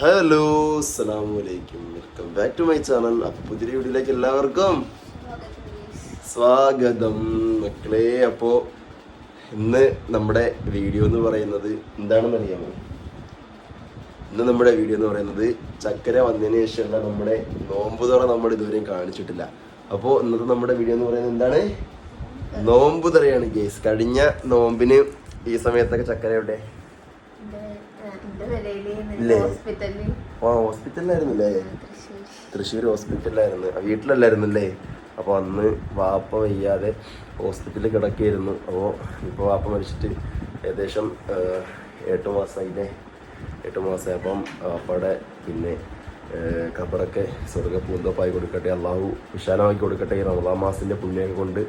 Hello അലൈക്കും. Welcome back to my channel. അപ്പോൾ പുതിയ വീഡിയോയിലേക്ക് എല്ലാവർക്കും സ്വാഗതം. മക്കളെ അപ്പോൾ ഇന്ന് നമ്മുടെ വീഡിയോ എന്ന് പറയുന്നത് എന്താണെന്ന് അറിയാമോ? ഇന്ന് നമ്മുടെ വീഡിയോ എന്ന് പറയുന്നത് ചക്കര വന്നതിന് ശേഷമുള്ള നമ്മുടെ നോമ്പ് തുറ നമ്മൾ ഇതുവരെയും കാണിച്ചിട്ടില്ല. അപ്പോൾ ഇന്നത്തെ നമ്മുടെ വീഡിയോ എന്ന് പറയുന്നത് എന്താണ്? നോമ്പ് തുറയാണ് ഗേസ് കഴിഞ്ഞ നോമ്പിന് ഈ സമയത്തൊക്കെ ചക്കര എവിടെ? ആ തൃശ്ശൂർ ഹോസ്പിറ്റലിലായിരുന്നു വീട്ടിലല്ലായിരുന്നല്ലേ? അപ്പോൾ അന്ന് വാപ്പ വയ്യാതെ ഹോസ്പിറ്റലിൽ കിടക്കുകയായിരുന്നു അപ്പോൾ ഇപ്പോൾ വാപ്പ മരിച്ചിട്ട് ഏകദേശം എട്ട് മാസമായില്ലേ എട്ട് മാസമായി അപ്പം വാപ്പയുടെ പിന്നെ ഖബറൊക്കെ സ്വർഗ പൂന്തോപ്പായി കൊടുക്കട്ടെ അള്ളാഹു വിശാലമാക്കി കൊടുക്കട്ടെ ഈ റമദാൻ മാസത്തിന്റെ പുണ്യം കൊണ്ട്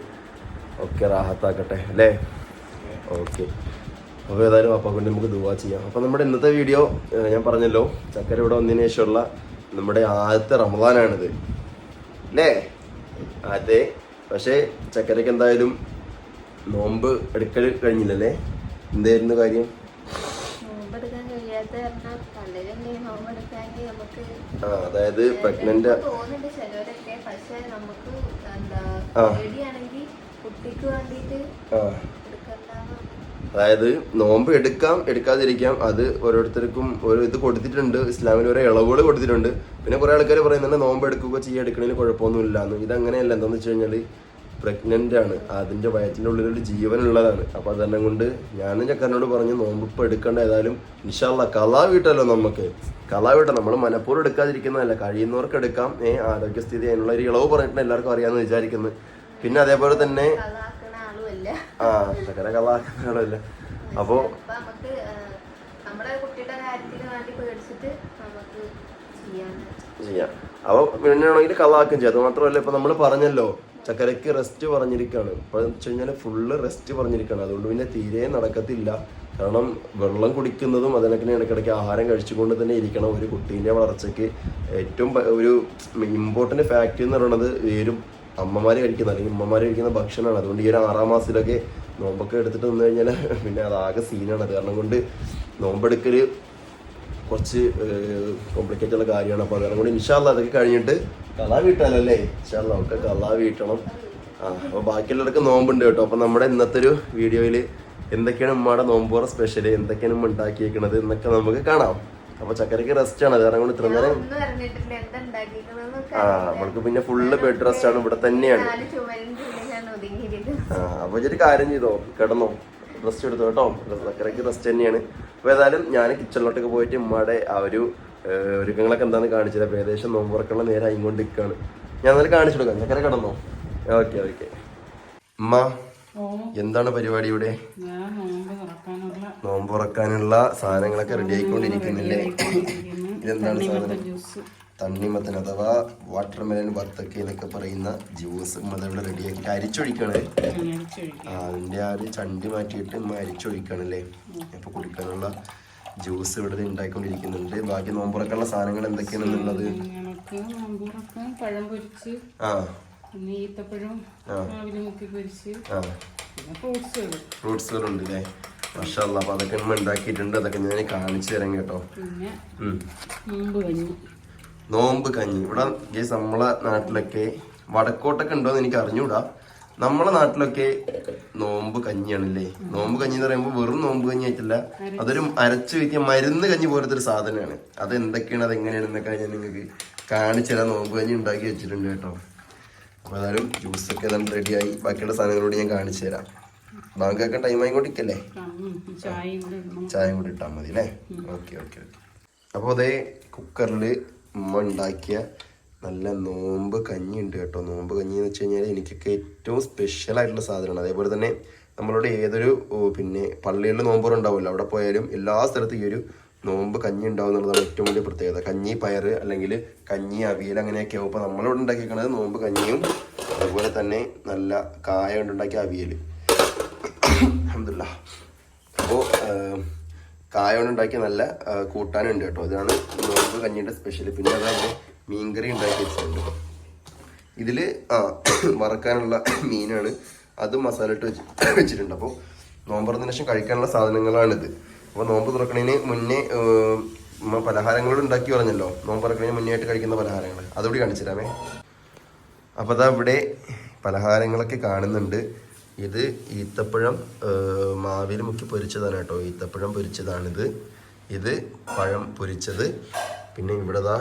ഒക്കെ റാഹത്താക്കട്ടെ അല്ലേ? ഓക്കെ. അപ്പോൾ ഏതായാലും അപ്പം കൊണ്ട് നമുക്ക് ദുവാ ചെയ്യാം. അപ്പോൾ നമ്മുടെ ഇന്നത്തെ വീഡിയോ ഞാൻ പറഞ്ഞല്ലോ ചക്കര ഇവിടെ വന്നതിന് ശേഷമുള്ള നമ്മുടെ ആദ്യത്തെ റമദാനാണിത്. അല്ലേ? ആദ്യത്തെ. പക്ഷേ ചക്കരയ്ക്ക് എന്തായാലും നോമ്പ് എടുക്കൽ കഴിഞ്ഞില്ലല്ലേ? എന്തായിരുന്നു കാര്യം? ആ അതായത് പ്രഗ്നന്റ് ആ. അതായത് നോമ്പ് എടുക്കാം എടുക്കാതിരിക്കാം അത് ഓരോരുത്തർക്കും ഒരു ഇത് കൊടുത്തിട്ടുണ്ട്. ഇസ്ലാമിൽ ഓരോ ഇളവുകൾ കൊടുത്തിട്ടുണ്ട്. പിന്നെ കുറെ ആൾക്കാർ പറയുന്നുണ്ട് നോമ്പ് എടുക്കുക ചെയ്യുക എടുക്കണതിന് കുഴപ്പമൊന്നുമില്ല എന്ന് ഇതങ്ങനെയല്ല. എന്താന്ന് വെച്ച് കഴിഞ്ഞാൽ പ്രഗ്നന്റ് ആണ്. അതിന്റെ വയറ്റിന്റെ ഉള്ളിൽ ഒരു ജീവനുള്ളതാണ് അപ്പൊ അതെല്ലാം കൊണ്ട് ഞാനും ചക്കരനോട് പറഞ്ഞു നോമ്പ് ഇപ്പൊ എടുക്കേണ്ട. ഏതായാലും ഇൻഷാല്ല കലാ വീട്ടല്ലോ നമുക്ക് കലാ വീട്ട നമ്മൾ മനഃപൂർവം എടുക്കാതിരിക്കുന്നതല്ല. കഴിയുന്നവർക്ക് എടുക്കാം. ഏ ആരോഗ്യസ്ഥിതി അതിനുള്ള ഒരു ഇളവ് പറഞ്ഞിട്ടുണ്ട് എല്ലാവർക്കും അറിയാമെന്ന് വിചാരിക്കുന്നത് പിന്നെ അതേപോലെ തന്നെ ആ അപ്പോ അപ്പൊ ചെയ്യാം. അപ്പോൾ പിന്നെയാണെങ്കിൽ കളാക്കും ചെയ്യും. അത് മാത്രമല്ല ഇപ്പൊ നമ്മൾ പറഞ്ഞല്ലോ ചക്കരയ്ക്ക് റെസ്റ്റ് പറഞ്ഞിരിക്കുകയാണ് ഇപ്പൊ വെച്ച് കഴിഞ്ഞാൽ ഫുള്ള് റെസ്റ്റ് പറഞ്ഞിരിക്കുകയാണ് അതുകൊണ്ട് പിന്നെ തീരെ നടക്കത്തില്ല. കാരണം വെള്ളം കുടിക്കുന്നതും അതിനൊക്കെ ഇടയ്ക്കിടയ്ക്ക് ആഹാരം കഴിച്ചുകൊണ്ട് തന്നെ ഇരിക്കണം. ഒരു കുട്ടീന്റെ വളർച്ചയ്ക്ക് ഏറ്റവും ഒരു ഇമ്പോർട്ടന്റ് ഫാക്റ്റ് എന്ന് പറയുന്നത് ഒരു അമ്മമാർ കഴിക്കുന്ന അല്ലെങ്കിൽ ഉമ്മമാർ കഴിക്കുന്ന ഭക്ഷണമാണ്. അതുകൊണ്ട് ഈ ഒരു ആറാം മാസത്തിലൊക്കെ നോമ്പൊക്കെ എടുത്തിട്ട് നിന്ന് കഴിഞ്ഞാൽ പിന്നെ ആകെ സീനാണ്. അത് കാരണം കൊണ്ട് നോമ്പെടുക്കൽ കുറച്ച് കോംപ്ലിക്കേറ്റ് ഉള്ള കാര്യമാണ്. അപ്പോൾ അതുകൊണ്ട് കൂടി ഇൻഷാല്ല അതൊക്കെ കഴിഞ്ഞിട്ട് കള വീട്ടാലല്ലേ? ഇൻഷാല്ല നമുക്ക് കള വീട്ടണം. ആ അപ്പോൾ ബാക്കിയുള്ളവർക്ക് നോമ്പുണ്ട് കേട്ടോ. അപ്പോൾ നമ്മുടെ ഇന്നത്തെ ഒരു വീഡിയോയിൽ എന്തൊക്കെയാണ് ഉമ്മയുടെ നോമ്പോറ സ്പെഷ്യൽ എന്തൊക്കെയാണ് ഉമ്മ ഉണ്ടാക്കിയേക്കണത്? എന്നൊക്കെ നമുക്ക് കാണാം. അപ്പോൾ ചക്കരക്ക് റെസ്റ്റ് ആണ്. കാരണം കൊണ്ട് ഇത്ര നേരം ആ നമ്മൾക്ക് പിന്നെ ഫുള്ള് ബെഡ് റെസ്റ്റ് ആണ്. ഇവിടെ തന്നെയാണ്. ആ അപ്പൊ ഒരു കാര്യം ചെയ്തോ? കിടന്നോ. റെസ്റ്റ് എടുത്തു കേട്ടോ? ചക്കരക്ക് റെസ്റ്റ് തന്നെയാണ്. അപ്പൊ ഏതായാലും ഞാൻ കിച്ചണിലോട്ടൊക്കെ പോയിട്ട് ഉമ്മയുടെ ആ ഒരു ഒരുക്കങ്ങളൊക്കെ എന്താന്ന് കാണിച്ചത്. അപ്പൊ ഏകദേശം നോമ്പുറക്കുള്ള നേരം ആയിക്കൊണ്ട് നിൽക്കുകയാണ് ഞാൻ എന്നാലും കാണിച്ചു കൊടുക്കാം. ചക്കര കിടന്നോ? Okay okay. ഉമ്മ ഓ. എന്താണ് പരിപാടി ഇവിടെ? ഞാൻ നോമ്പ് തുറക്കാനുള്ള സാധനങ്ങളൊക്കെ റെഡി ആയിക്കൊണ്ടിരിക്കുന്നില്ലേ? ഇതെന്താണ് സാധനം? തണ്ണിമത്തൻ അഥവാ വാട്ടർ മെലൻ വത്തക്ക എന്നൊക്കെ പറയുന്ന ജ്യൂസ് ഇവിടെ റെഡിയാക്കിയിട്ട് അരിച്ചൊഴിക്കണേ. അടിച്ചൊഴിക്കും ആ, അതിന്റെ ആ ഒരു ചണ്ടി മാറ്റിയിട്ട് അരിച്ചൊഴിക്കണം അരിച്ചൊഴിക്കണല്ലേ? അപ്പൊ കുടിക്കാനുള്ള ജ്യൂസ് ഇവിടെ ഉണ്ടാക്കിക്കൊണ്ടിരിക്കുന്നുണ്ട് ബാക്കി നോമ്പുറക്കാനുള്ള സാധനങ്ങൾ എന്തൊക്കെയാണെന്നുള്ളത് പഴം പൊരിച്ച് ആ. ഈത്തപ്പഴം. മുക്കി പൊരിച്ച് ഫ്രൂട്ട്സുകളുണ്ട് അല്ലേ മഷാല്ല അപ്പൊ അതൊക്കെ നമ്മൾ ഉണ്ടാക്കിയിട്ടുണ്ട് അതൊക്കെ ഞാൻ കാണിച്ചു തരാം കേട്ടോ. നോമ്പ് കഞ്ഞി. ഇവിടെ ഗേസ് നമ്മളെ നാട്ടിലൊക്കെ വടക്കോട്ടൊക്കെ ഉണ്ടോന്ന് എനിക്ക് അറിഞ്ഞൂടാ. നമ്മളെ നാട്ടിലൊക്കെ നോമ്പ് കഞ്ഞിയാണല്ലേ? നോമ്പ് കഞ്ഞി എന്ന് പറയുമ്പോൾ വെറും നോമ്പ് കഞ്ഞി ആയിട്ടില്ല അതൊരു അരച്ചു വെക്കിയ മരുന്ന് കഞ്ഞി പോലത്തെ ഒരു സാധനമാണ്. അത് എന്തൊക്കെയാണ് അത് എങ്ങനെയാണ് എന്നൊക്കെ ഞാൻ നിങ്ങൾക്ക് കാണിച്ചു തരാം. നോമ്പ് കഞ്ഞി ഉണ്ടാക്കി വെച്ചിട്ടുണ്ട് കേട്ടോ. അപ്പോൾ ഏതായാലും ജ്യൂസൊക്കെ ഏതാണ്ട് റെഡിയായി ബാക്കിയുള്ള സാധനങ്ങളോട് ഞാൻ കാണിച്ചു തരാം. ബാങ്കൊക്കെ ടൈം ആയിക്കൊണ്ടിരിക്കല്ലേ ചായയും കൂടെ ഇട്ടാൽ മതി അല്ലേ? Okay okay okay. അപ്പോൾ അതേ കുക്കറിൽ ഉമ്മ ഉണ്ടാക്കിയ നല്ല നോമ്പ് കഞ്ഞി ഉണ്ട് കേട്ടോ. നോമ്പ് കഞ്ഞി എന്ന് വെച്ച് കഴിഞ്ഞാൽ എനിക്കൊക്കെ ഏറ്റവും സ്പെഷ്യൽ ആയിട്ടുള്ള സാധനമാണ്. അതേപോലെ തന്നെ നമ്മളോട് ഏതൊരു പിന്നെ പള്ളികളിൽ നോമ്പുറ ഉണ്ടാവുമല്ലോ അവിടെ പോയാലും എല്ലാ സ്ഥലത്തും ഈ ഒരു നോമ്പ് കഞ്ഞി ഉണ്ടാവും എന്നുള്ളതാണ് ഏറ്റവും വലിയ പ്രത്യേകത. കഞ്ഞി പയറ് അല്ലെങ്കിൽ കഞ്ഞി അവിയൽ അങ്ങനെയൊക്കെ ആവും അപ്പോൾ നമ്മളിവിടെ ഉണ്ടാക്കിയിരിക്കുന്നത് നോമ്പ് കഞ്ഞിയും അതുപോലെ തന്നെ നല്ല കായ കൊണ്ടുണ്ടാക്കിയ അവിയൽ അഹമ്മദില്ല അപ്പോൾ കായ കൊണ്ടുണ്ടാക്കിയ നല്ല കൂട്ടാനുണ്ട് കേട്ടോ. ഇതാണ് നോമ്പ് കഞ്ഞിയുടെ സ്പെഷ്യൽ പിന്നെ അതാണ് മീൻകറി ഉണ്ടാക്കി വെച്ചിട്ടുണ്ട്. ഇതിൽ ആ വറക്കാനുള്ള മീനാണ്. അത് മസാല ഇട്ട് വെച്ച് വെച്ചിട്ടുണ്ട്. അപ്പോൾ നോമ്പ് തുറന്നതിന് ശേഷം കഴിക്കാനുള്ള സാധനങ്ങളാണിത്. അപ്പോൾ നോമ്പ് തുറക്കണതിന് മുന്നേ പലഹാരങ്ങളോട് ഉണ്ടാക്കി പറഞ്ഞല്ലോ. നോമ്പ് തുറക്കണതിന് മുന്നേ ആയിട്ട് കഴിക്കുന്ന പലഹാരങ്ങൾ അതുകൂടി കാണിച്ചു തരാമേ. അപ്പോൾ അതാ ഇവിടെ പലഹാരങ്ങളൊക്കെ കാണുന്നുണ്ട്. ഇത് ഈത്തപ്പഴം മാവിൽ മുക്കി പൊരിച്ചതാണ് കേട്ടോ. ഈത്തപ്പഴം പൊരിച്ചതാണിത്. ഇത് പഴം പൊരിച്ചത്. പിന്നെ ഇവിടെ ദാ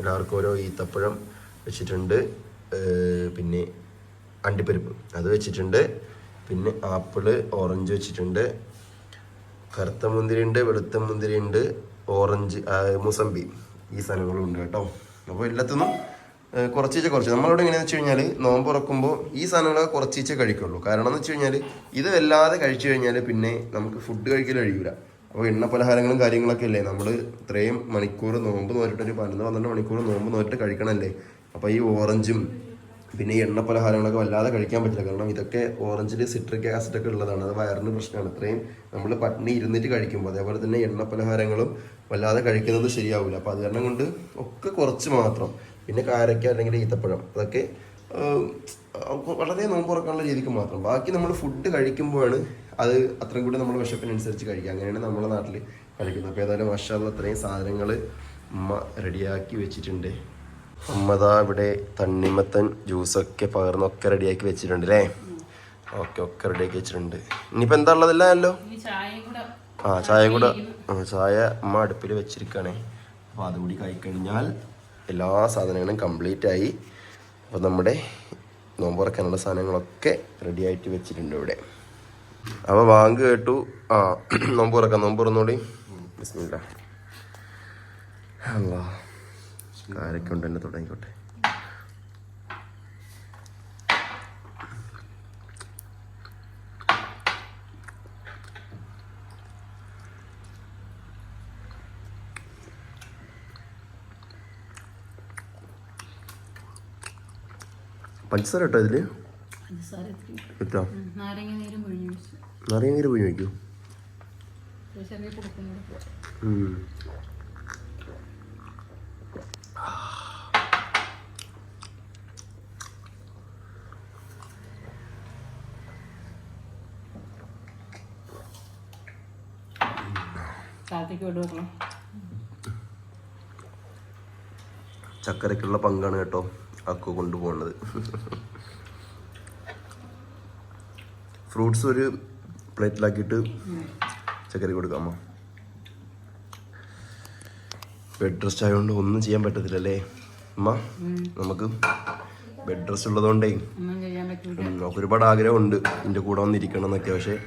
എല്ലാവർക്കും ഓരോ ഈത്തപ്പഴം വെച്ചിട്ടുണ്ട്. പിന്നെ അണ്ടിപ്പരിപ്പ് അത് വെച്ചിട്ടുണ്ട്. പിന്നെ ആപ്പിൾ ഓറഞ്ച് വെച്ചിട്ടുണ്ട്. കറുത്ത മുന്തിരി ഉണ്ട് വെളുത്ത മുന്തിരി ഉണ്ട് ഓറഞ്ച് മുസമ്പി ഈ സാധനങ്ങളും ഉണ്ട് കേട്ടോ. അപ്പോൾ എല്ലാത്തിനും ഏഹ്, കുറച്ചീച്ച കുറച്ച്. നമ്മളിവിടെ എങ്ങനെയാണെന്ന് വെച്ച് കഴിഞ്ഞാൽ നോമ്പ് തുറക്കുമ്പോൾ ഈ സാധനങ്ങളൊക്കെ കുറച്ചീച്ച കഴിക്കുള്ളൂ. കാരണം എന്ന് വെച്ച് കഴിഞ്ഞാൽ ഇത് വല്ലാതെ കഴിച്ചു കഴിഞ്ഞാൽ പിന്നെ നമുക്ക് ഫുഡ് കഴിക്കൽ കഴിയൂല. അപ്പോൾ എണ്ണ പലഹാരങ്ങളും കാര്യങ്ങളൊക്കെ അല്ലേ? നമ്മൾ ഇത്രയും മണിക്കൂർ നോമ്പ് നോറ്റിട്ട് ഒരു പതിനൊന്ന് പന്ത്രണ്ട് മണിക്കൂർ നോമ്പ് നോറ്റിട്ട് കഴിക്കണമല്ലേ അപ്പോൾ ഈ ഓറഞ്ചും പിന്നെ ഈ എണ്ണ പലഹാരങ്ങളൊക്കെ വല്ലാതെ കഴിക്കാൻ പറ്റില്ല. കാരണം ഇതൊക്കെ ഓറഞ്ചിൽ സിട്രിക് ആസിഡ് ഒക്കെ ഉള്ളതാണ്. അത് വയറിന് പ്രശ്നമാണ്. ഇത്രയും നമ്മൾ പട്ടിണി ഇരുന്നിട്ട് കഴിക്കുമ്പോൾ അതേപോലെ തന്നെ എണ്ണ പലഹാരങ്ങളും വല്ലാതെ കഴിക്കുന്നത് ശരിയാവില്ല അപ്പോൾ അത് കാരണം കൊണ്ട് ഒക്കെ കുറച്ച് മാത്രം. പിന്നെ കാരക്ക അല്ലെങ്കിൽ ഈത്തപ്പഴം അതൊക്കെ വളരെ നോമ്പ് തുറക്കാനുള്ള രീതിക്ക് മാത്രം. ബാക്കി നമ്മൾ ഫുഡ് കഴിക്കുമ്പോഴാണ് അത് അത്രയും കൂടി നമ്മൾ വിശപ്പിനനുസരിച്ച് കഴിക്കുക. അങ്ങനെയാണ് നമ്മുടെ നാട്ടിൽ കഴിക്കുന്നത് അപ്പോൾ ഏതായാലും വർഷമുള്ള അത്രയും സാധനങ്ങൾ ഉമ്മ റെഡിയാക്കി വെച്ചിട്ടുണ്ട്. അമ്മതാ ഇവിടെ തണ്ണിമത്തൻ ജ്യൂസൊക്കെ പകർന്നൊക്കെ റെഡിയാക്കി വെച്ചിട്ടുണ്ട് അല്ലേ? ഓക്കെ ഒക്കെ റെഡിയാക്കി വെച്ചിട്ടുണ്ട്. ഇനിയിപ്പോൾ എന്താ ഉള്ളതല്ലോ ആ ചായ കൂടെ. ചായ അമ്മ അടുപ്പിൽ വെച്ചിരിക്കുകയാണേ അപ്പോൾ അതുകൂടി കഴിക്കഴിഞ്ഞാൽ എല്ലാ സാധനങ്ങളും കംപ്ലീറ്റ് ആയി. അപ്പോൾ നമ്മുടെ നോമ്പുറക്കാനുള്ള സാധനങ്ങളൊക്കെ റെഡി ആയിട്ട് വെച്ചിട്ടുണ്ട് ഇവിടെ. അപ്പോൾ വാങ്ക് കേട്ടു. ആ നോമ്പ് തുറക്കാം. നോമ്പ് തുറന്നോടി. ബിസ്മില്ല അല്ലാ ആരൊക്കെ ഉണ്ട് തുടങ്ങിക്കോട്ടെ. പഞ്ചസാര ഇട്ടോ. ഇതിൽ ഇട്ടോ നാരങ്ങ നീരും പിഴിഞ്ഞു വയ്ക്കൂ താഴത്തേക്ക് പങ്കാണ് കേട്ടോ. അക്കു കൊണ്ടുപോകുന്നത്. ഫ്രൂട്ട്സ് ഒരു പ്ലേറ്റിലാക്കിയിട്ട് ചക്കരി കൊടുക്കാമോ ബെഡ് റെസ്റ്റ് ആയതുകൊണ്ട് ഒന്നും ചെയ്യാൻ പറ്റത്തില്ലല്ലേ? അമ്മ നമുക്ക് ബെഡ് റെസ്റ്റ് ഉള്ളതുകൊണ്ടേ നമുക്ക് ഒരുപാട് ആഗ്രഹമുണ്ട് ഇതിന്റെ കൂടെ വന്നിരിക്കണം എന്നൊക്കെ പക്ഷേ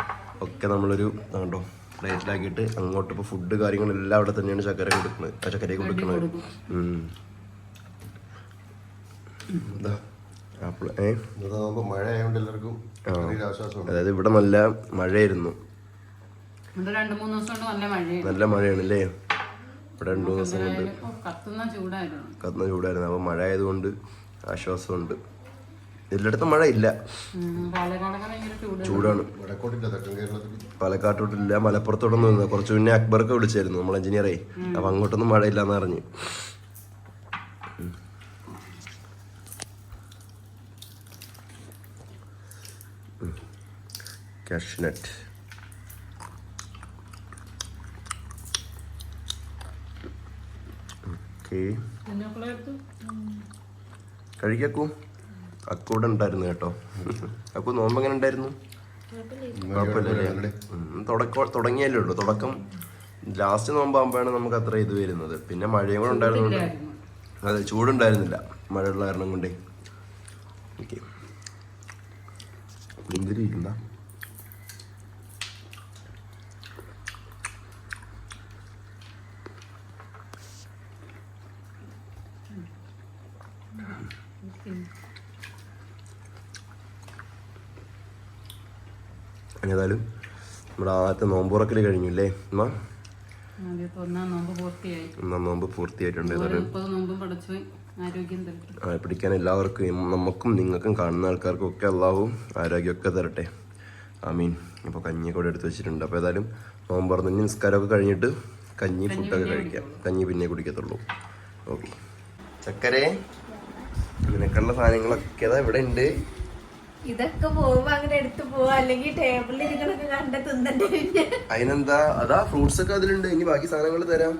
ഒക്കെ നമ്മളൊരു കണ്ടോ പ്ലേറ്റിലാക്കിയിട്ട് അങ്ങോട്ട് ഇപ്പോൾ ഫുഡ് കാര്യങ്ങളെല്ലാം അവിടെ തന്നെയാണ് ചക്കര കൊടുക്കുന്നത് ചക്കര കൊടുക്കുന്നത് കൊടുക്കും. ഉം. ഇതാ, ആപ്പിൾ ഏ ഇതാകുമ്പോ മഴ ആയതുകൊണ്ട് എല്ലാവർക്കും ചെറിയൊരു ആശ്വാസമുണ്ട് അതായത് ഇവിടെ നല്ല മഴയായിരുന്നു. നല്ല മഴയാണ് നല്ല മഴയാണല്ലേ? ഇവിടെ രണ്ടു മൂന്ന് ദിവസം കൊണ്ട് കത്തുന്ന ചൂടായിരുന്നു. അപ്പൊ മഴ ആയതുകൊണ്ട് ആശ്വാസമുണ്ട്. എല്ലായിടത്തും മഴ ഇല്ല. ചൂടാണ്. പാലക്കാട്ടോട്ടില്ല മലപ്പുറത്തോട്ടൊന്നും കുറച്ച് മുന്നേ അക്ബർക്ക് വിളിച്ചായിരുന്നു നമ്മൾ എഞ്ചിനീയറേ. അപ്പൊ അങ്ങോട്ടൊന്നും മഴയില്ലാന്ന് അറിഞ്ഞു കാഷ്നട്ട് ഓക്കെ. കഴിക്കൂ അക്കൂടെ ഉണ്ടായിരുന്നു കേട്ടോ. അക്കു നോമ്പ് എങ്ങനെ ഉണ്ടായിരുന്നു? കുഴപ്പമില്ലല്ലേ തുടങ്ങിയല്ലേ ഉള്ളൂ. തുടക്കം ലാസ്റ്റ് നോമ്പാകുമ്പോഴാണ് നമുക്ക് അത്ര ഇത് വരുന്നത്. പിന്നെ മഴയും കൂടെ ഉണ്ടായിരുന്നു. അതെ ചൂടുണ്ടായിരുന്നില്ല. മഴയുള്ള കാരണം കൊണ്ടേ. ഓക്കെ. മുന്തിരി ഇരുന്ന? ഏതായാലും നമ്മുടെ ആദ്യത്തെ നോമ്പുറക്കൽ കഴിഞ്ഞു അല്ലേ അമ്മ ഒന്നാം നോമ്പ് പൂർത്തിയായിട്ടുണ്ട്. ആരോഗ്യം പിടിക്കാൻ എല്ലാവർക്കും നമുക്കും നിങ്ങൾക്കും കാണുന്ന ആൾക്കാർക്കും ഒക്കെ അള്ളാഹും ആരോഗ്യമൊക്കെ തരട്ടെ. ആമീൻ. അപ്പോൾ കഞ്ഞി ഇവിടെ എടുത്ത് വെച്ചിട്ടുണ്ട്. അപ്പോൾ ഏതായാലും നോമ്പ് തുറന്ന് നിസ്കാരമൊക്കെ കഴിഞ്ഞിട്ട് കഞ്ഞി ഫുഡൊക്കെ കഴിക്കാം. കഞ്ഞി പിന്നെ കുടിക്കത്തുള്ളൂ. ഓക്കെ. ചക്കരെ? നിനക്കുള്ള സാധനങ്ങളൊക്കെ ഇവിടെ ഉണ്ട് ഇതൊക്കെ പോകുമ്പോ അങ്ങനെ എടുത്തു പോവാ. അല്ലെങ്കിൽ ടേബിളിൽ ഇരിക്കണൊക്കെ കണ്ട തിന്നണ്ടേ അതിനെന്താ അതാ ഫ്രൂട്ട്സ് ഒക്കെ അതിലുണ്ട്. ഇനി ബാക്കി സാധനങ്ങൾ തരാം.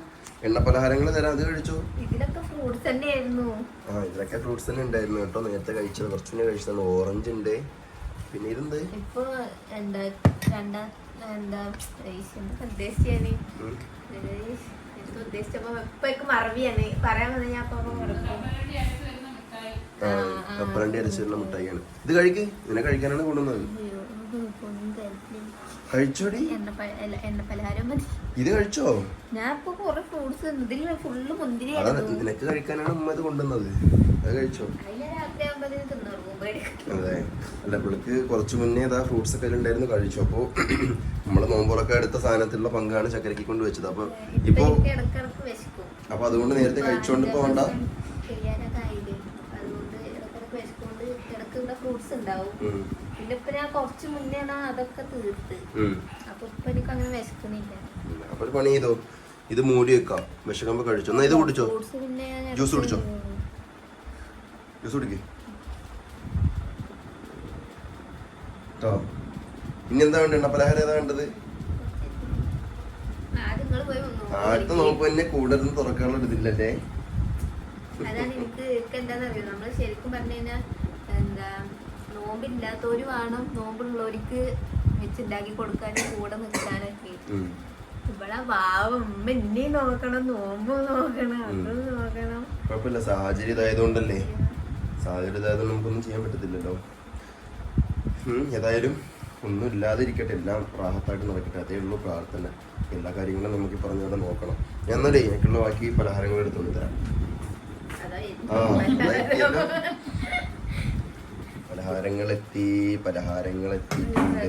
എണ്ണ പലഹാരങ്ങൾ തരാം. അത് കഴിച്ചോ? ഇതിലൊക്കെ ഫ്രൂട്ട്സ് തന്നെയായിരുന്നു. ആ ഇതിലൊക്കെ ഫ്രൂട്ട്സ് തന്നെ ഉണ്ടായിരുന്നു കേട്ടോ. നേരത്തെ കഴിച്ചത്. കുറച്ച് മുന്നേ കഴിച്ചതാണ്. ഓറഞ്ച് ഉണ്ട് പിന്നെ ഇതെന്ത്? ഇപ്പൊ എന്താ രണ്ടാ എന്താ ഉദ്ദേശിച്ചാണ് ഉം. എനിക്ക് ഉദ്ദേശിച്ചപ്പോ ഇപ്പൊ മറവിയാണ്. പറയാൻ വന്ന ഞാൻ അപ്പൊ മറക്കും. കപ്പലണ്ടി അരച്ചിട്ടുള്ള മിഠായിയാണ്. ഇത് കഴിക്ക്. ഇതിനെ കഴിക്കാനാണ് കൊണ്ടുവന്നത്. കഴിച്ചോടി. ഇത് കഴിച്ചോ? ഞാൻ നിനക്ക് കഴിക്കാനാണ് ഉമ്മ ഇത് കൊണ്ടുവന്നത്. അത് കഴിച്ചോ? അതെ അല്ല പുള്ളിക്ക് കുറച്ചു മുന്നേ ആ ഫ്രൂട്ട്സ് ഒക്കെ ഉണ്ടായിരുന്നു കഴിച്ചു. അപ്പോൾ നമ്മൾ നോമ്പുറൊക്കെ എടുത്ത സാധനത്തിലുള്ള പങ്കാണ് ചക്കരക്ക് കൊണ്ട് വെച്ചത്. അപ്പൊ ഇപ്പൊ ഇപ്പോ എനിക്ക് ഇടക്കിടക്ക് വിശക്കും. അപ്പൊ അതുകൊണ്ട് നേരത്തെ കഴിച്ചോണ്ട് പോകണ്ട ഫ്രൂട്ട്സ് ഉണ്ടാവും. പിന്നെ ഇപ്പൊ ഞാൻ കുറച്ച് മുന്നേ അതൊക്കെ തീർത്ത്. അപ്പൊ ഇപ്പൊ എനിക്ക് അങ്ങനെ വിശക്കുന്നില്ല. അപ്പൊ ഒരു പണി ചെയ്തോ? ഇത് മൂടി വെക്കാം. വിശക്കുമ്പോ കഴിച്ചോ? എന്നാ ഇത് കുടിച്ചോ? ജ്യൂസ് കുടിച്ചോ? ജ്യൂസ് കുടിക്കേ. ഇനി എന്താ വേണ്ടത്? പലഹാരം ഏതാ വേണ്ടത്? ആദ്യത്തെ നോമ്പ് എന്നെ കൂടുതലും തുറക്കാനുള്ള ഇതില്ലല്ലേ അതാണ് എനിക്ക് എന്താണെന്നറിയോ നമ്മൾ ശരിക്കും പറഞ്ഞു കഴിഞ്ഞാൽ എന്താ നോമ്പില്ലാത്തവര് വേണം നോമ്പുള്ളവർക്ക് വെച്ചുണ്ടാക്കി കൊടുക്കാനും കൂടെ നിൽക്കാനൊക്കെ. ഇവിടെ വാവ ഉമ്മ എന്നെയും നോക്കണം നോമ്പ് നോക്കണം അത് നോക്കണം. കുഴപ്പമില്ല. സാഹചര്യം ഇതായതുകൊണ്ടല്ലേ സാഹചര്യം ഇതായതുകൊണ്ട് നമുക്കൊന്നും ചെയ്യാൻ പറ്റത്തില്ലല്ലോ. ഏതായാലും ഒന്നും ഇല്ലാതിരിക്കട്ടെ എല്ലാം പ്രാഹത്തായിട്ട് നടക്കട്ടെ. അതേ ഉള്ളൂ പ്രാർത്ഥന. എല്ലാ കാര്യങ്ങളും നമുക്ക് പറഞ്ഞുകൊണ്ട് നോക്കണം. ഞാൻ എന്നാലേ എനിക്കുള്ള ബാക്കി പലഹാരങ്ങൾ എടുത്തുകൊണ്ട് തരാം. ആ, പലഹാരങ്ങൾ എത്തി പലഹാരങ്ങൾ എത്തിയിട്ടുണ്ട്.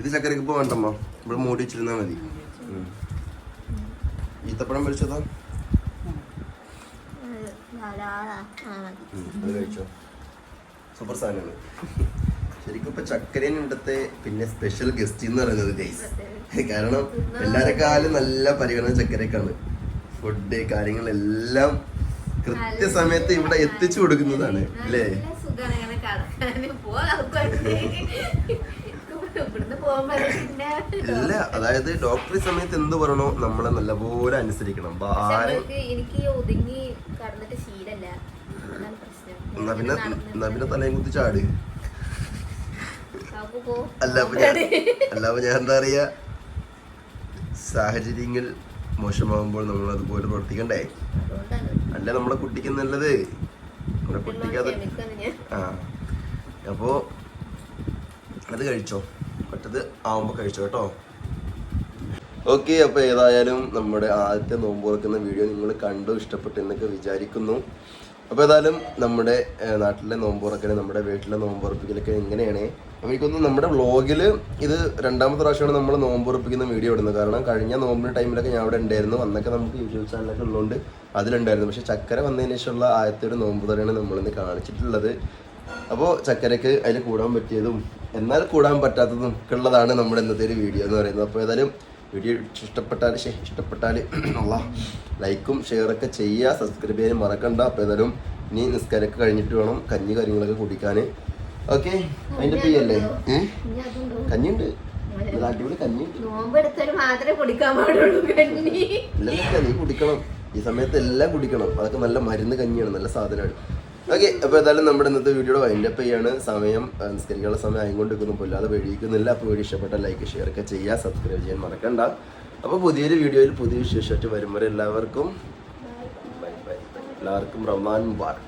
ഇത് ചക്കരക്ക് ഇപ്പൊ വേണ്ടമ്മ? ഇവിടെ മൂടി വെച്ചിരുന്നാ മതി. ഈത്തപ്പഴം. ആ, അത് കഴിച്ചോ. സൂപ്പർ സാധനമാണ് ശരിക്കും ഇപ്പൊ ചക്കരേൻ ഇവിടുത്തെ പിന്നെ സ്പെഷ്യൽ ഗസ്റ്റ് എന്ന് പറയുന്നത് ഗൈസ് കാരണം എല്ലാരെക്കാളും നല്ല പരിഗണന ചക്കരക്കാണ്. ഫുഡ് കാര്യങ്ങളെല്ലാം കൃത്യസമയത്ത് ഇവിടെ എത്തിച്ചു കൊടുക്കുന്നതാണ് അല്ലേ? ഇല്ല അതായത് ഡോക്ടർ സമയത്ത് എന്ത് പറയണോ നമ്മളെ നല്ലപോലെ അനുസരിക്കണം. എനിക്ക് ഒതുങ്ങി കടന്നിട്ട് ശീലല്ല. എന്നാ പിന്നെ തലയും കുത്തി ചാട്. അല്ല അല്ല അപ്പൊ ഞാൻ എന്താ പറയാ? സാഹചര്യങ്ങൾ മോശമാകുമ്പോൾ നമ്മൾ അതുപോലെ പ്രവർത്തിക്കണ്ടേ? അല്ല നമ്മളെ കുട്ടിക്ക് നല്ലത്. നമ്മളെ കുട്ടിക്ക് അത് ആ. അപ്പോ അത് കഴിച്ചോ. മറ്റത് ആവുമ്പോൾ കഴിച്ചോ കേട്ടോ. ഓക്കെ അപ്പോൾ ഏതായാലും നമ്മുടെ ആദ്യത്തെ നോമ്പ് തുറക്കുന്ന വീഡിയോ നിങ്ങൾ കണ്ടു ഇഷ്ടപ്പെട്ടു എന്നൊക്കെ വിചാരിക്കുന്നു. അപ്പോൾ ഏതായാലും നമ്മുടെ നാട്ടിലെ നോമ്പ് തുറക്കൽ നമ്മുടെ വീട്ടിലെ നോമ്പ് ഉറപ്പിക്കലൊക്കെ എങ്ങനെയാണ്? എനിക്കൊന്ന് നമ്മുടെ വ്ളോഗിൽ ഇത് രണ്ടാമത്തെ പ്രാവശ്യമാണ് നമ്മൾ നോമ്പ് ഉറപ്പിക്കുന്ന വീഡിയോ ഇടുന്നത്. കാരണം കഴിഞ്ഞ നോമ്പിന്റെ ടൈമിലൊക്കെ ഞാൻ അവിടെ ഉണ്ടായിരുന്നു. അന്നൊക്കെ നമുക്ക് യൂട്യൂബ് ചാനലൊക്കെ ഉള്ളതുകൊണ്ട് അതിലുണ്ടായിരുന്നു. പക്ഷേ ചക്കര വന്നതിന് ശേഷമുള്ള ആദ്യത്തെ ഒരു നോമ്പ് തുറയാണ് നമ്മളിന്ന് കാണിച്ചിട്ടുള്ളത്. അപ്പോൾ ചക്കരക്ക് അതിൽ കൂടാൻ പറ്റിയതും എന്നാൽ കൂടാൻ പറ്റാത്തതും ഒക്കെ ഉള്ളതാണ് നമ്മുടെ ഇന്നത്തെ ഒരു വീഡിയോ എന്ന് പറയുന്നത്. അപ്പോൾ ഏതായാലും വീഡിയോ ഇഷ്ടപ്പെട്ടാൽ ശേ ഇഷ്ടപ്പെട്ടാൽ അല്ല ലൈക്കും ഷെയറൊക്കെ ചെയ്യുക സബ്സ്ക്രൈബ് ചെയ്യാൻ മറക്കണ്ട. അപ്പോൾ ഏതായാലും ഇനി നിസ്കാരമൊക്കെ കഴിഞ്ഞിട്ട് വേണം കഞ്ഞി കാര്യങ്ങളൊക്കെ കുടിക്കാൻ ഓക്കെ അതിന്റെ പി അല്ലേ? ഇനി അതുണ്ടോ? കഞ്ഞിയുണ്ട്. അടിപൊളി കഞ്ഞി. നീ കുടിക്കണം. ഈ സമയത്ത് എല്ലാം കുടിക്കണം. അതൊക്കെ നല്ല മരുന്ന് കഞ്ഞിയാണ് നല്ല സാധനമാണ്. ഓക്കെ അപ്പോൾ ഏതായാലും നമ്മുടെ ഇന്നത്തെ വീഡിയോയുടെ വൈൻഡപ്പ് ചെയ്യാണ്. സമയം സംസ്കരിക്കാനുള്ള സമയം ആയിക്കൊണ്ടിരിക്കുന്നു. അല്ലാതെ പേടിക്കുന്നില്ല അപ്പോൾ വീഡിയോ ഇഷ്ടപ്പെട്ട ലൈക്ക് ഷെയർ ഒക്കെ ചെയ്യുക. സബ്സ്ക്രൈബ് ചെയ്യാൻ മറക്കണ്ട. അപ്പോൾ പുതിയൊരു വീഡിയോയിൽ പുതിയ വിശേഷമായിട്ട് വരും എല്ലാവർക്കും എല്ലാവർക്കും റമാൻ മുബാറക്. ഓക്കെ